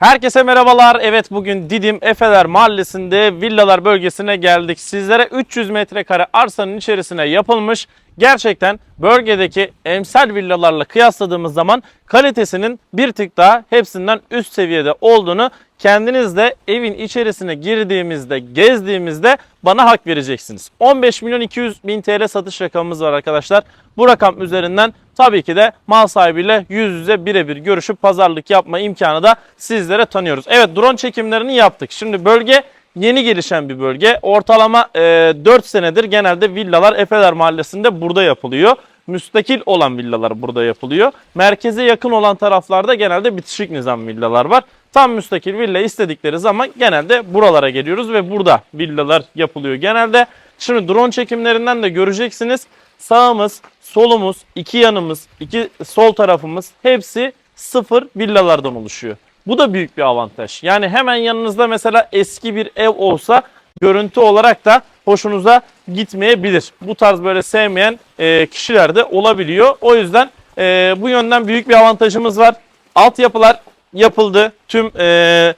Herkese merhabalar. Evet bugün Didim Efeler Mahallesi'nde villalar bölgesine geldik. Sizlere 300 metrekare arsanın içerisine yapılmış gerçekten bölgedeki emsal villalarla kıyasladığımız zaman kalitesinin bir tık daha hepsinden üst seviyede olduğunu kendiniz de evin içerisine girdiğimizde, gezdiğimizde bana hak vereceksiniz. 15 milyon 200 bin TL satış rakamımız var arkadaşlar. Bu rakam üzerinden tabii ki de mal sahibiyle yüz yüze birebir görüşüp pazarlık yapma imkanı da sizlere tanıyoruz. Evet drone çekimlerini yaptık. Şimdi bölge yeni gelişen bir bölge. Ortalama e, 4 senedir genelde villalar Efeler Mahallesi'nde burada yapılıyor. Müstakil olan villalar burada yapılıyor. Merkeze yakın olan taraflarda genelde bitişik nizam villalar var. Tam müstakil villa istedikleri zaman genelde buralara geliyoruz ve burada villalar yapılıyor genelde. Şimdi drone çekimlerinden de göreceksiniz. Sağımız, solumuz, iki yanımız, iki sol tarafımız hepsi sıfır villalardan oluşuyor. Bu da büyük bir avantaj. Yani hemen yanınızda mesela eski bir ev olsa görüntü olarak da hoşunuza gitmeyebilir. Bu tarz böyle sevmeyen e, kişiler de olabiliyor. O yüzden e, bu yönden büyük bir avantajımız var. Altyapılar yapıldı. Tüm e,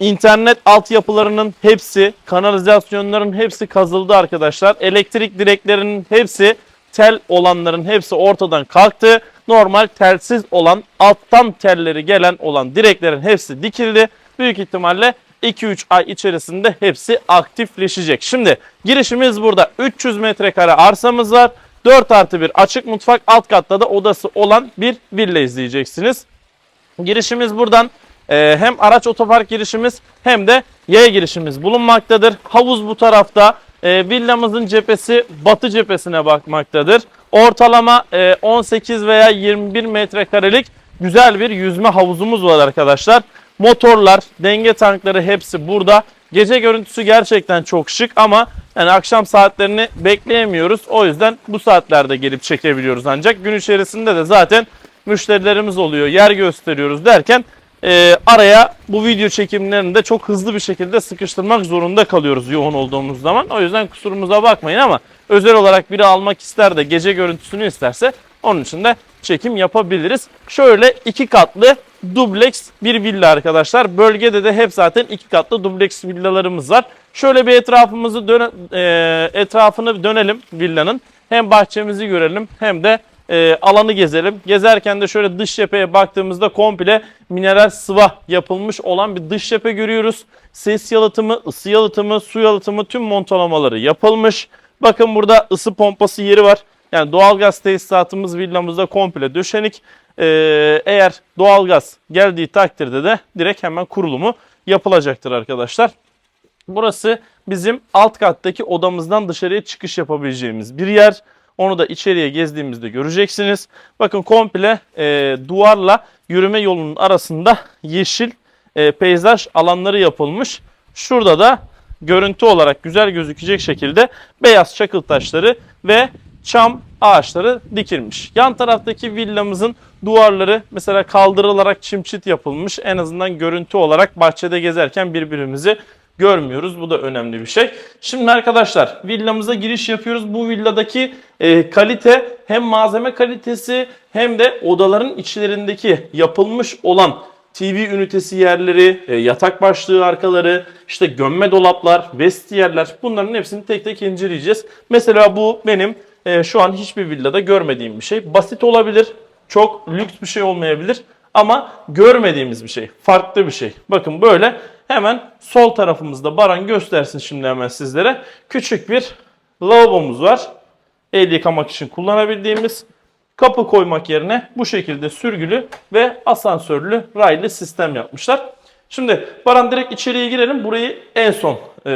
internet altyapılarının hepsi, kanalizasyonların hepsi kazıldı arkadaşlar. Elektrik direklerinin hepsi, tel olanların hepsi ortadan kalktı. Normal telsiz olan, alttan telleri gelen olan direklerin hepsi dikildi. Büyük ihtimalle 2-3 ay içerisinde hepsi aktifleşecek. Şimdi girişimiz burada. 300 metrekare arsamız var. 4 artı 1 açık mutfak alt katta da odası olan bir villa izleyeceksiniz. Girişimiz buradan e, hem araç otopark girişimiz hem de yaya girişimiz bulunmaktadır. Havuz bu tarafta. E, villamızın cephesi batı cephesine bakmaktadır. Ortalama e, 18 veya 21 metrekarelik güzel bir yüzme havuzumuz var arkadaşlar. Motorlar, denge tankları hepsi burada. Gece görüntüsü gerçekten çok şık ama yani akşam saatlerini bekleyemiyoruz. O yüzden bu saatlerde gelip çekebiliyoruz ancak gün içerisinde de zaten müşterilerimiz oluyor, yer gösteriyoruz derken e, araya bu video çekimlerini de çok hızlı bir şekilde sıkıştırmak zorunda kalıyoruz yoğun olduğumuz zaman. O yüzden kusurumuza bakmayın ama özel olarak biri almak ister de gece görüntüsünü isterse onun için de çekim yapabiliriz. Şöyle iki katlı dubleks bir villa arkadaşlar. Bölgede de hep zaten iki katlı dubleks villalarımız var. Şöyle bir etrafımızı döne, e, etrafını dönelim villanın. Hem bahçemizi görelim hem de e, alanı gezelim. Gezerken de şöyle dış cepheye baktığımızda komple mineral sıva yapılmış olan bir dış cephe görüyoruz. Ses yalıtımı, ısı yalıtımı, su yalıtımı tüm montalamaları yapılmış. Bakın burada ısı pompası yeri var. Yani doğalgaz tesisatımız villamızda komple döşenik. Ee, eğer doğalgaz geldiği takdirde de direkt hemen kurulumu yapılacaktır arkadaşlar. Burası bizim alt kattaki odamızdan dışarıya çıkış yapabileceğimiz bir yer. Onu da içeriye gezdiğimizde göreceksiniz. Bakın komple e, duvarla yürüme yolunun arasında yeşil e, peyzaj alanları yapılmış. Şurada da görüntü olarak güzel gözükecek şekilde beyaz çakıl taşları ve çam ağaçları dikilmiş. Yan taraftaki villamızın duvarları mesela kaldırılarak çimçit yapılmış. En azından görüntü olarak bahçede gezerken birbirimizi görmüyoruz. Bu da önemli bir şey. Şimdi arkadaşlar villamıza giriş yapıyoruz. Bu villadaki e, kalite hem malzeme kalitesi hem de odaların içlerindeki yapılmış olan TV ünitesi yerleri, e, yatak başlığı arkaları, işte gömme dolaplar, vestiyerler bunların hepsini tek tek inceleyeceğiz. Mesela bu benim e, şu an hiçbir villada görmediğim bir şey. Basit olabilir, çok lüks bir şey olmayabilir ama görmediğimiz bir şey, farklı bir şey. Bakın böyle hemen sol tarafımızda Baran göstersin şimdi hemen sizlere. Küçük bir lavabomuz var. El yıkamak için kullanabildiğimiz kapı koymak yerine bu şekilde sürgülü ve asansörlü raylı sistem yapmışlar. Şimdi Baran direkt içeriye girelim. Burayı en son e,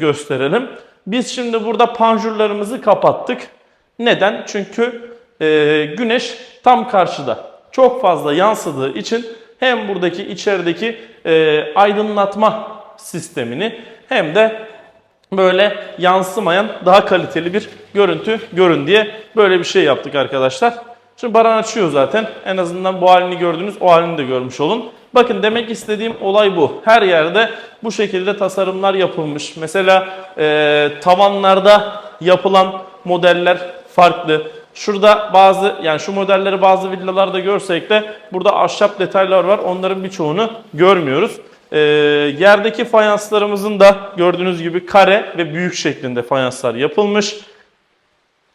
gösterelim. Biz şimdi burada panjurlarımızı kapattık. Neden? Çünkü e, güneş tam karşıda. Çok fazla yansıdığı için hem buradaki içerideki e, aydınlatma sistemini hem de böyle yansımayan daha kaliteli bir görüntü görün diye böyle bir şey yaptık arkadaşlar. Şimdi Baran açıyor zaten. En azından bu halini gördünüz o halini de görmüş olun. Bakın demek istediğim olay bu. Her yerde bu şekilde tasarımlar yapılmış. Mesela e, tavanlarda yapılan modeller farklı. Şurada bazı yani şu modelleri bazı villalarda görsek de burada ahşap detaylar var. Onların birçoğunu görmüyoruz. Ee, yerdeki fayanslarımızın da gördüğünüz gibi kare ve büyük şeklinde fayanslar yapılmış.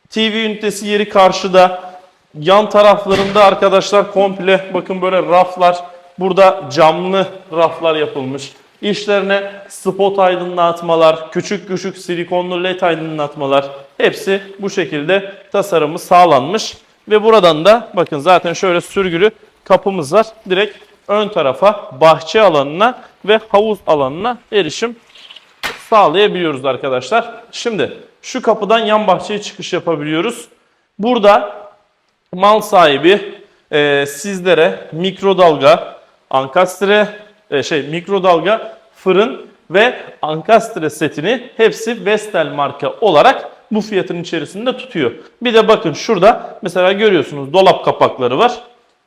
TV ünitesi yeri karşıda. Yan taraflarında arkadaşlar komple bakın böyle raflar. Burada camlı raflar yapılmış. İşlerine spot aydınlatmalar, küçük küçük silikonlu led aydınlatmalar hepsi bu şekilde tasarımı sağlanmış. Ve buradan da bakın zaten şöyle sürgülü kapımız var. Direkt ön tarafa bahçe alanına ve havuz alanına erişim sağlayabiliyoruz arkadaşlar. Şimdi şu kapıdan yan bahçeye çıkış yapabiliyoruz. Burada mal sahibi e, sizlere mikrodalga, ankastre, e, şey mikrodalga, fırın ve ankastre setini hepsi Vestel marka olarak bu fiyatın içerisinde tutuyor. Bir de bakın şurada mesela görüyorsunuz dolap kapakları var.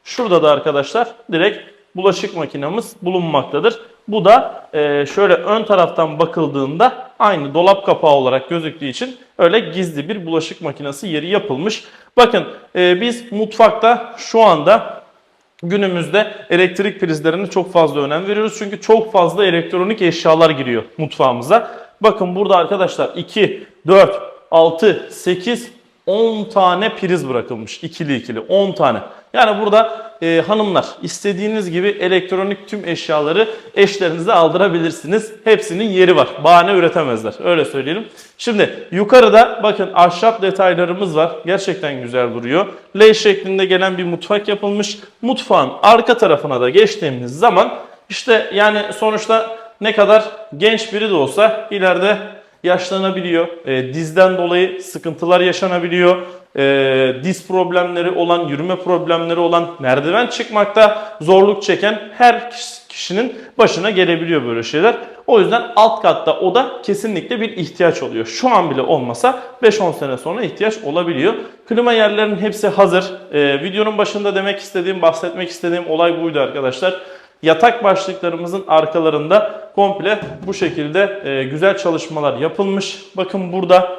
Şurada da arkadaşlar direkt bulaşık makinamız bulunmaktadır. Bu da e, şöyle ön taraftan bakıldığında aynı dolap kapağı olarak gözüktüğü için öyle gizli bir bulaşık makinesi yeri yapılmış. Bakın e, biz mutfakta şu anda günümüzde elektrik prizlerine çok fazla önem veriyoruz. Çünkü çok fazla elektronik eşyalar giriyor mutfağımıza. Bakın burada arkadaşlar 2, 4, 6, 8, 10 tane priz bırakılmış. ikili ikili 10 tane. Yani burada e, hanımlar istediğiniz gibi elektronik tüm eşyaları eşlerinize aldırabilirsiniz. Hepsinin yeri var. Bahane üretemezler. Öyle söyleyelim. Şimdi yukarıda bakın ahşap detaylarımız var. Gerçekten güzel duruyor. L şeklinde gelen bir mutfak yapılmış. Mutfağın arka tarafına da geçtiğimiz zaman işte yani sonuçta ne kadar genç biri de olsa ileride yaşlanabiliyor. E, dizden dolayı sıkıntılar yaşanabiliyor. E, diz problemleri olan, yürüme problemleri olan, merdiven çıkmakta zorluk çeken her kişinin başına gelebiliyor böyle şeyler. O yüzden alt katta oda kesinlikle bir ihtiyaç oluyor. Şu an bile olmasa 5-10 sene sonra ihtiyaç olabiliyor. Klima yerlerinin hepsi hazır. E, videonun başında demek istediğim, bahsetmek istediğim olay buydu arkadaşlar. Yatak başlıklarımızın arkalarında komple bu şekilde e, güzel çalışmalar yapılmış. Bakın burada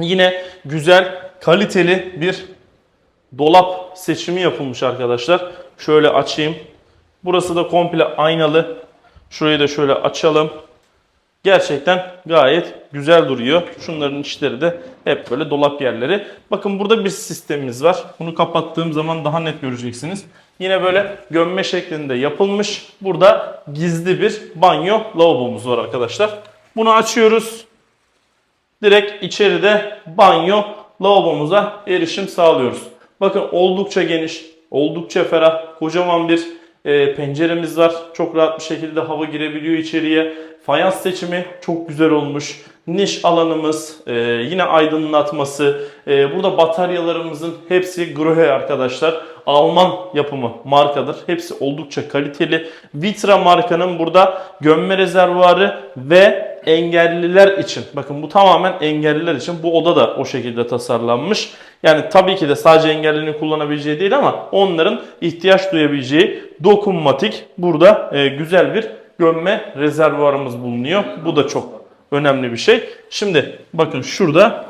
yine güzel, kaliteli bir dolap seçimi yapılmış arkadaşlar. Şöyle açayım. Burası da komple aynalı. Şurayı da şöyle açalım. Gerçekten gayet güzel duruyor. Şunların içleri de hep böyle dolap yerleri. Bakın burada bir sistemimiz var. Bunu kapattığım zaman daha net göreceksiniz. Yine böyle gömme şeklinde yapılmış. Burada gizli bir banyo lavabomuz var arkadaşlar. Bunu açıyoruz. Direkt içeride banyo lavabomuza erişim sağlıyoruz. Bakın oldukça geniş, oldukça ferah, kocaman bir e, penceremiz var. Çok rahat bir şekilde hava girebiliyor içeriye. Fayans seçimi çok güzel olmuş. Niş alanımız, e, yine aydınlatması. E, burada bataryalarımızın hepsi Grohe arkadaşlar. Alman yapımı markadır. Hepsi oldukça kaliteli. Vitra markanın burada gömme rezervuarı ve engelliler için. Bakın bu tamamen engelliler için. Bu oda da o şekilde tasarlanmış. Yani tabii ki de sadece engellinin kullanabileceği değil ama onların ihtiyaç duyabileceği dokunmatik burada e, güzel bir gömme rezervuarımız bulunuyor. Bu da çok önemli bir şey. Şimdi bakın şurada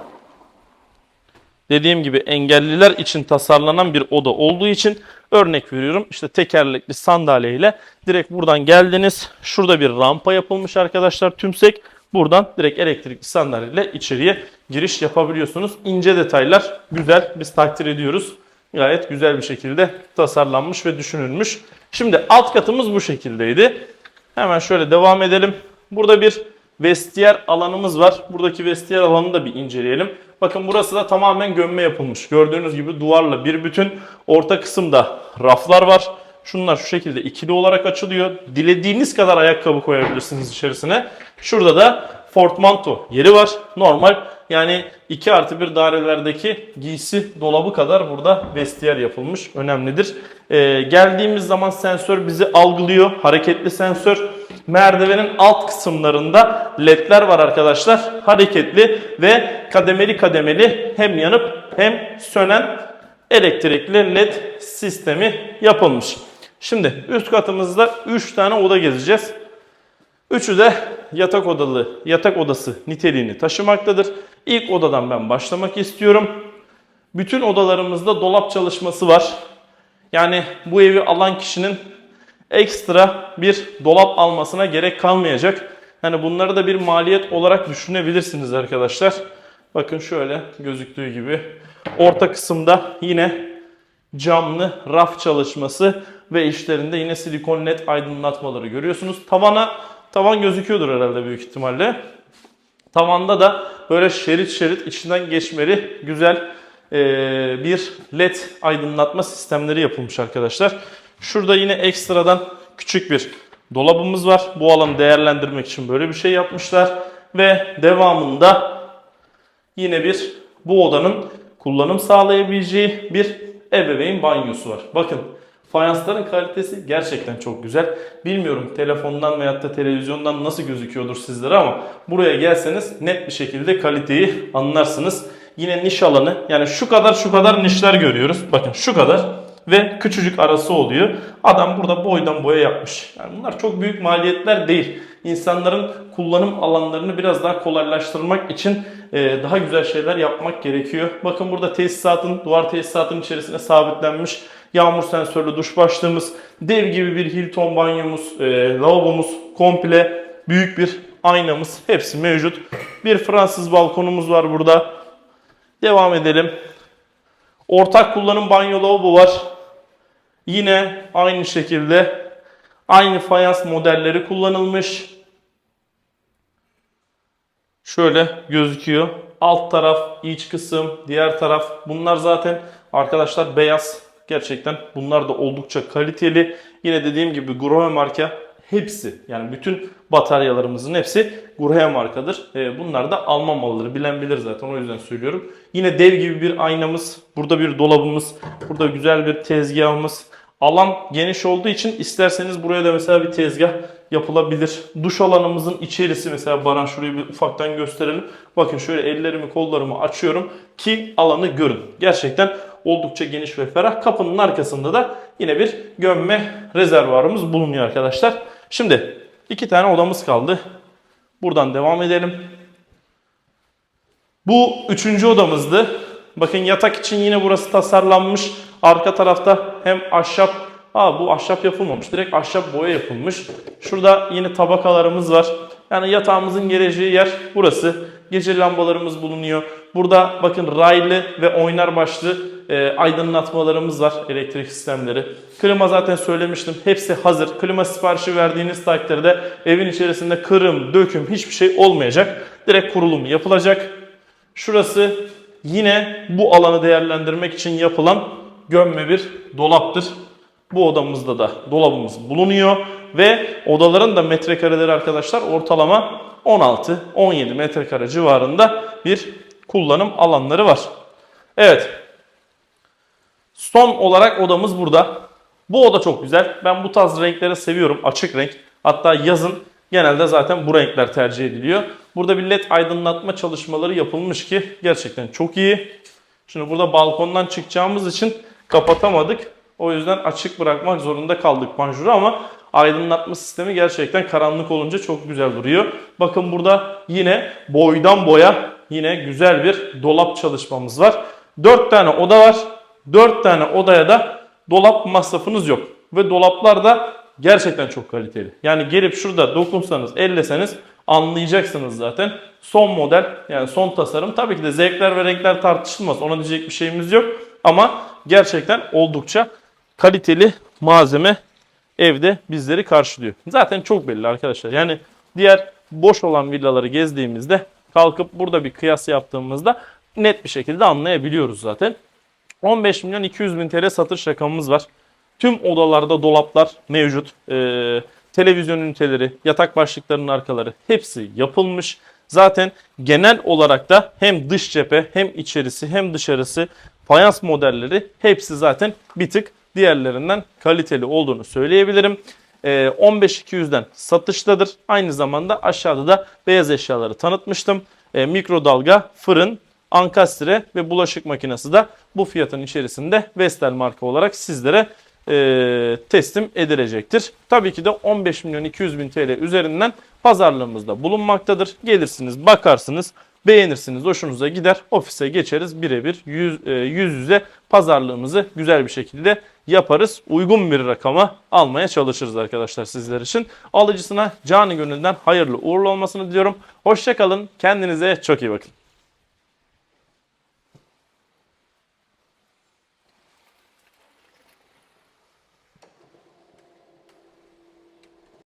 dediğim gibi engelliler için tasarlanan bir oda olduğu için örnek veriyorum. İşte tekerlekli sandalye ile direkt buradan geldiniz. Şurada bir rampa yapılmış arkadaşlar tümsek. Buradan direkt elektrikli sandalye ile içeriye giriş yapabiliyorsunuz. İnce detaylar güzel biz takdir ediyoruz. Gayet güzel bir şekilde tasarlanmış ve düşünülmüş. Şimdi alt katımız bu şekildeydi. Hemen şöyle devam edelim. Burada bir vestiyer alanımız var. Buradaki vestiyer alanını da bir inceleyelim. Bakın burası da tamamen gömme yapılmış. Gördüğünüz gibi duvarla bir bütün. Orta kısımda raflar var. Şunlar şu şekilde ikili olarak açılıyor. Dilediğiniz kadar ayakkabı koyabilirsiniz içerisine. Şurada da portmanto yeri var. Normal yani 2 artı 1 dairelerdeki giysi dolabı kadar burada vestiyer yapılmış. Önemlidir. Ee, geldiğimiz zaman sensör bizi algılıyor. Hareketli sensör. Merdivenin alt kısımlarında ledler var arkadaşlar. Hareketli ve kademeli kademeli hem yanıp hem sönen elektrikli led sistemi yapılmış. Şimdi üst katımızda 3 tane oda gezeceğiz. Üçü de yatak odalı, yatak odası niteliğini taşımaktadır. İlk odadan ben başlamak istiyorum. Bütün odalarımızda dolap çalışması var. Yani bu evi alan kişinin ekstra bir dolap almasına gerek kalmayacak. Yani bunları da bir maliyet olarak düşünebilirsiniz arkadaşlar. Bakın şöyle gözüktüğü gibi. Orta kısımda yine camlı raf çalışması ve içlerinde yine silikon led aydınlatmaları görüyorsunuz. Tavana tavan gözüküyordur herhalde büyük ihtimalle. Tavanda da böyle şerit şerit içinden geçmeli güzel e, bir led aydınlatma sistemleri yapılmış arkadaşlar. Şurada yine ekstradan küçük bir dolabımız var. Bu alanı değerlendirmek için böyle bir şey yapmışlar. Ve devamında yine bir bu odanın kullanım sağlayabileceği bir ebeveyn banyosu var. Bakın fayansların kalitesi gerçekten çok güzel. Bilmiyorum telefondan veyahut da televizyondan nasıl gözüküyordur sizlere ama buraya gelseniz net bir şekilde kaliteyi anlarsınız. Yine niş alanı yani şu kadar şu kadar nişler görüyoruz. Bakın şu kadar ve küçücük arası oluyor. Adam burada boydan boya yapmış. Yani bunlar çok büyük maliyetler değil. İnsanların kullanım alanlarını biraz daha kolaylaştırmak için e, daha güzel şeyler yapmak gerekiyor. Bakın burada tesisatın, duvar tesisatın içerisine sabitlenmiş yağmur sensörlü duş başlığımız, dev gibi bir Hilton banyomuz, e, lavabomuz, komple büyük bir aynamız hepsi mevcut. Bir Fransız balkonumuz var burada. Devam edelim. Ortak kullanım banyo lavabo var. Yine aynı şekilde aynı fayans modelleri kullanılmış. Şöyle gözüküyor. Alt taraf, iç kısım, diğer taraf. Bunlar zaten arkadaşlar beyaz. Gerçekten bunlar da oldukça kaliteli. Yine dediğim gibi Grohe marka hepsi yani bütün bataryalarımızın hepsi Grohe markadır. Ee, bunlar da Alman malıdır. Bilen bilir zaten o yüzden söylüyorum. Yine dev gibi bir aynamız. Burada bir dolabımız. Burada güzel bir tezgahımız. Alan geniş olduğu için isterseniz buraya da mesela bir tezgah yapılabilir. Duş alanımızın içerisi mesela Baran şurayı bir ufaktan gösterelim. Bakın şöyle ellerimi kollarımı açıyorum ki alanı görün. Gerçekten oldukça geniş ve ferah. Kapının arkasında da yine bir gömme rezervuarımız bulunuyor arkadaşlar. Şimdi iki tane odamız kaldı. Buradan devam edelim. Bu üçüncü odamızdı. Bakın yatak için yine burası tasarlanmış. Arka tarafta hem ahşap, aa bu ahşap yapılmamış. Direkt ahşap boya yapılmış. Şurada yine tabakalarımız var. Yani yatağımızın geleceği yer burası. Gece lambalarımız bulunuyor. Burada bakın raylı ve oynar başlı e, aydınlatmalarımız var. Elektrik sistemleri. Klima zaten söylemiştim. Hepsi hazır. Klima siparişi verdiğiniz takdirde evin içerisinde kırım, döküm hiçbir şey olmayacak. Direkt kurulum yapılacak. Şurası yine bu alanı değerlendirmek için yapılan gömme bir dolaptır. Bu odamızda da dolabımız bulunuyor ve odaların da metrekareleri arkadaşlar ortalama 16-17 metrekare civarında bir kullanım alanları var. Evet. Son olarak odamız burada. Bu oda çok güzel. Ben bu tarz renkleri seviyorum. Açık renk. Hatta yazın genelde zaten bu renkler tercih ediliyor. Burada bir led aydınlatma çalışmaları yapılmış ki gerçekten çok iyi. Şimdi burada balkondan çıkacağımız için kapatamadık. O yüzden açık bırakmak zorunda kaldık panjuru ama aydınlatma sistemi gerçekten karanlık olunca çok güzel duruyor. Bakın burada yine boydan boya yine güzel bir dolap çalışmamız var. 4 tane oda var. 4 tane odaya da dolap masrafınız yok. Ve dolaplar da gerçekten çok kaliteli. Yani gelip şurada dokunsanız, elleseniz anlayacaksınız zaten. Son model yani son tasarım. Tabii ki de zevkler ve renkler tartışılmaz. Ona diyecek bir şeyimiz yok. Ama gerçekten oldukça kaliteli malzeme evde bizleri karşılıyor. Zaten çok belli arkadaşlar. Yani diğer boş olan villaları gezdiğimizde kalkıp burada bir kıyas yaptığımızda net bir şekilde anlayabiliyoruz zaten. 15 milyon 200 bin TL satış rakamımız var. Tüm odalarda dolaplar mevcut. Ee, televizyon üniteleri, yatak başlıklarının arkaları hepsi yapılmış. Zaten genel olarak da hem dış cephe hem içerisi hem dışarısı fayans modelleri hepsi zaten bir tık diğerlerinden kaliteli olduğunu söyleyebilirim. Ee, 15-200'den satıştadır. Aynı zamanda aşağıda da beyaz eşyaları tanıtmıştım. Ee, mikrodalga, fırın, ankastre ve bulaşık makinesi de bu fiyatın içerisinde Vestel marka olarak sizlere e, teslim edilecektir. Tabii ki de 15 milyon 200 bin TL üzerinden pazarlığımızda bulunmaktadır. Gelirsiniz, bakarsınız, Beğenirsiniz, hoşunuza gider. Ofise geçeriz birebir yüz, e, yüz yüze pazarlığımızı güzel bir şekilde yaparız. Uygun bir rakama almaya çalışırız arkadaşlar sizler için. Alıcısına canı gönülden hayırlı uğurlu olmasını diliyorum. Hoşçakalın. Kendinize çok iyi bakın.